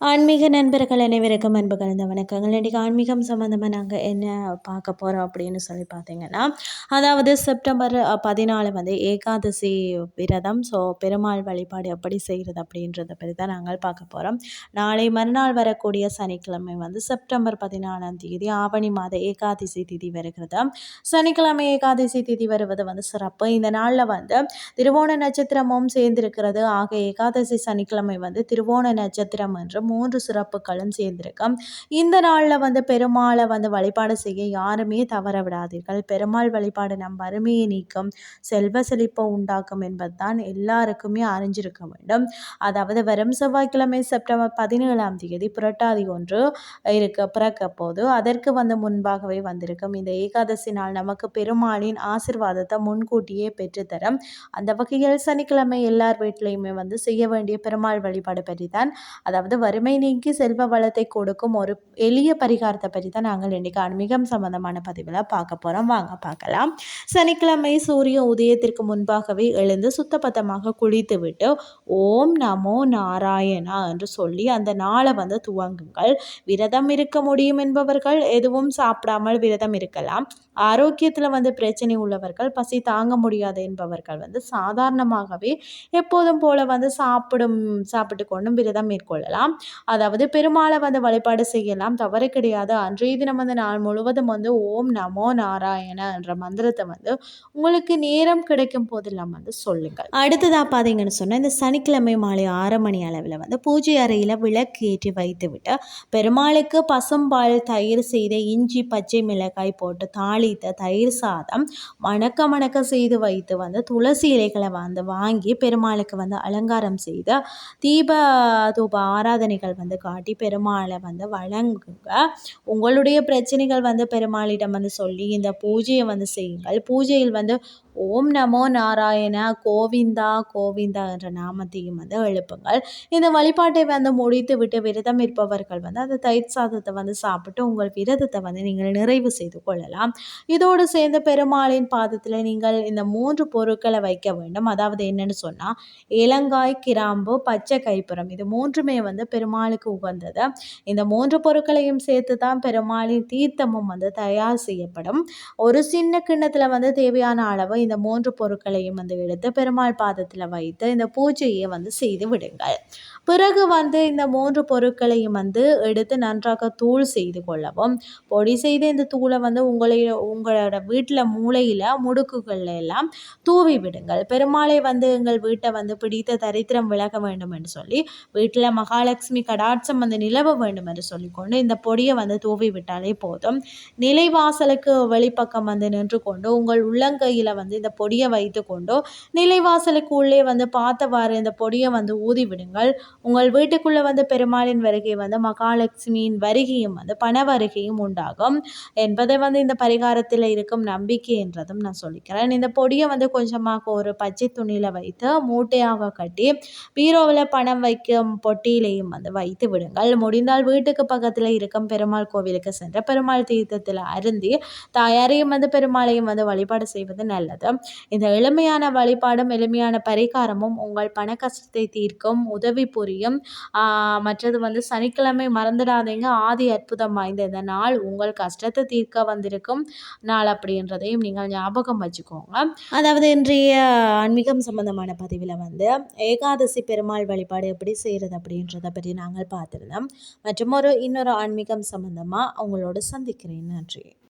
ஆன்மீக நண்பர்கள் அனைவருக்கும் அன்பு கலந்த வணக்கங்கள். இன்றைக்கி ஆன்மீகம் சம்மந்தமாக நாங்கள் என்ன பார்க்க போகிறோம் அப்படின்னு சொல்லி பார்த்தீங்கன்னா அதாவது செப்டம்பர் பதினாலு வந்து ஏகாதசி விரதம். ஸோ பெருமாள் வழிபாடு எப்படி செய்கிறது அப்படின்றத பற்றி தான் நாங்கள் பார்க்க போகிறோம் நாளை மறுநாள் வரக்கூடிய சனிக்கிழமை வந்து செப்டம்பர் பதினாலாம் தேதி ஆவணி மாத ஏகாதசி திதி வருகிறது. சனிக்கிழமை ஏகாதசி திதி வருவது வந்து சிறப்பு. இந்த நாளில் வந்து திருவோண நட்சத்திரமும் சேர்ந்திருக்கிறது. ஆக ஏகாதசி சனிக்கிழமை வந்து திருவோண நட்சத்திரம் என்றும் மூன்று சிறப்புகளும் சேர்ந்திருக்கும். இந்த நாளில் வந்து பெருமாளை வந்து வழிபாடு செய்ய யாருமே தவற விடாதீர்கள். பெருமாள் வழிபாடு நம் வறுமையை நீக்கும் செல்வ செழிப்பை உண்டாக்கும் என்பதுதான் எல்லாருக்குமே அறிஞ்சிருக்க வேண்டும். அதாவது வரும் செவ்வாய்க்கிழமை செப்டம்பர் பதினேழாம் தேதி புரட்டாதி ஒன்று இருக்க பிறக்க போது. அதற்கு வந்து முன்பாகவே வந்திருக்கும் இந்த ஏகாதசி நாள் நமக்கு பெருமாளின் ஆசிர்வாதத்தை முன்கூட்டியே பெற்றுத்தரும். அந்த வகையில் சனிக்கிழமை எல்லார் வீட்லேயுமே வந்து செய்ய வேண்டிய பெருமாள் வழிபாடு பற்றி தான் அதாவது வரும் வறுமை நீக்கி செல்வ வளத்தை கொடுக்கும் ஒரு எளிய பரிகாரத்தை பற்றி தான் நாங்கள் இன்றைக்கி ஆன்மீகம் சம்பந்தமான பதிவில் பார்க்க போகிறோம் வாங்க பார்க்கலாம். சனிக்கிழமை சூரிய உதயத்திற்கு முன்பாகவே எழுந்து சுத்தபத்தமாக குளித்துவிட்டு ஓம் நமோ நாராயணா என்று சொல்லி அந்த நாளை வந்து துவங்குங்கள். விரதம் இருக்க முடியும் என்பவர்கள் எதுவும் சாப்பிடாமல் விரதம் இருக்கலாம். ஆரோக்கியத்தில் வந்து பிரச்சனை உள்ளவர்கள் பசி தாங்க முடியாது என்பவர்கள் வந்து சாதாரணமாகவே எப்போதும் போல வந்து சாப்பிடும் சாப்பிட்டு கொண்டும் விரதம் மேற்கொள்ளலாம். அதாவது பெருமாளை வந்து வழிபாடு செய்யலாம். தவறு கிடையாது. அன்றைய தினம் வந்து நாள் முழுவதும் வந்து ஓம் நமோ நாராயண என்ற மந்திரத்தை வந்து உங்களுக்கு நேரம் கிடைக்கும் போதெல்லாம் வந்து சொல்லுங்கள். அடுத்ததாக பார்த்தீங்கன்னு சொன்னால் இந்த சனிக்கிழமை மாலை ஆறு மணி அளவில் வந்து பூஜை அறையில் விளக்கு ஏற்றி வைத்து விட்டு பெருமாளுக்கு பசும்பால் தயிர் செய்த இஞ்சி பச்சை மிளகாய் போட்டு தாளித்த தயிர் சாதம் மணக்க மணக்க செய்து வைத்து வந்து துளசி இலைகளை வந்து வாங்கி பெருமாளுக்கு வந்து அலங்காரம் செய்து தீப தூப ஆராதனை பிரச்சனைகள் வந்து காட்டி பெருமாளை வந்து வழங்குங்க. உங்களுடைய பிரச்சனைகள் வந்து பெருமாளிடம் வந்து சொல்லி இந்த பூஜையை வந்து செய்யுங்கள். பூஜையில் வந்து ஓம் நமோ நாராயண கோவிந்தா கோவிந்தா என்ற நாமத்தையும் வந்து எழுப்புங்கள். இந்த வழிபாட்டை வந்து முடித்து விட்டு விரதம் இருப்பவர்கள் வந்து அந்த தயிர் சாதத்தை வந்து சாப்பிட்டு உங்கள் விரதத்தை வந்து நீங்கள் நிறைவு செய்து கொள்ளலாம். இதோடு சேர்ந்து பெருமாளின் பாதத்தில் நீங்கள் இந்த மூன்று பொருட்களை வைக்க வேண்டும். அதாவது என்னன்னு சொன்னால் இலங்காய் கிராம்பு பச்சை கைப்புறம் இது மூன்றுமே வந்து பெருமாளுக்கு உகந்தது. இந்த மூன்று பொருட்களையும் சேர்த்து தான் பெருமாளின் தீர்த்தமும் வந்து தயார் செய்யப்படும். ஒரு சின்ன கிண்ணத்தில் வந்து தேவையான அளவு இந்த மூன்று பொருட்களையும் வந்து எடுத்து பெருமாள் பாதத்தில் வைத்து இந்த பூஜையை வந்து செய்து விடுங்கள். பிறகு வந்து இந்த மூன்று பொருட்களையும் வந்து எடுத்து நன்றாக தூள் செய்து கொள்ளவும் பொடி செய்து இந்த தூளை வந்து உங்களை உங்களோட வீட்டில் மூளையில் முடுக்குகளில் எல்லாம் தூவி விடுங்கள். பெருமாளை வந்து எங்கள் வீட்டை வந்து பிடித்த தரித்திரம் விலக வேண்டும் என்று சொல்லி வீட்டில் மகாலட்சுமி கடாட்சம் வந்து நிலவ வேண்டும் என்று சொல்லிக்கொண்டு இந்த பொடியை வந்து தூவி விட்டாலே போதும். நிலைவாசலுக்கு வெளிப்பக்கம் வந்து நின்று கொண்டு உங்கள் உள்ளங்கையில் வந்து வந்து இந்த பொடியை வைத்து கொண்டோ நிலைவாசலுக்கு உள்ளே வந்து பார்த்தவாறு இந்த பொடியை வந்து ஊதி விடுங்கள். உங்கள் வீட்டுக்குள்ளே வந்து பெருமாளின் வருகை வந்து மகாலட்சுமியின் வருகையும் வந்து பண வருகையும் உண்டாகும். என்பதை வந்து இந்த பரிகாரத்தில் இருக்கும் நம்பிக்கை என்றதும் நான் சொல்லிக்கிறேன். இந்த பொடியை வந்து கொஞ்சமாக ஒரு பச்சை துணியில் வைத்து மூட்டையாக கட்டி பீரோவில் பணம் வைக்கும் பொட்டியிலையும் வந்து வைத்து விடுங்கள். முடிந்தால் வீட்டுக்கு பக்கத்தில் இருக்கும் பெருமாள் கோவிலுக்கு சென்று பெருமாள் தீர்த்தத்தில் அருந்தி தாயாரையும் வந்து பெருமாளையும் வந்து வழிபாடு செய்வது நல்லது. இந்த எளிமையான வழிபாடும் எளிமையான பரிகாரமும் உங்கள் பண கஷ்டத்தை தீர்க்கும் உதவி புரியும். மற்றது வந்து சனிக்கிழமை மறந்துடாதீங்க. ஆதி அற்புதம் வாய்ந்த இந்த நாள் உங்கள் கஷ்டத்தை தீர்க்க வந்திருக்கும் நாள் அப்படின்றதையும் நீங்கள் ஞாபகம் வச்சுக்கோங்க. அதாவது இன்றைய ஆன்மீகம் சம்பந்தமான பதிவில் வந்து ஏகாதசி பெருமாள் வழிபாடு எப்படி செய்கிறது அப்படின்றத பற்றி நாங்கள் பார்த்துருந்தோம். மற்றும் ஒரு இன்னொரு ஆன்மீகம் சம்பந்தமாக அவங்களோட சந்திக்கிறேன். நன்றி.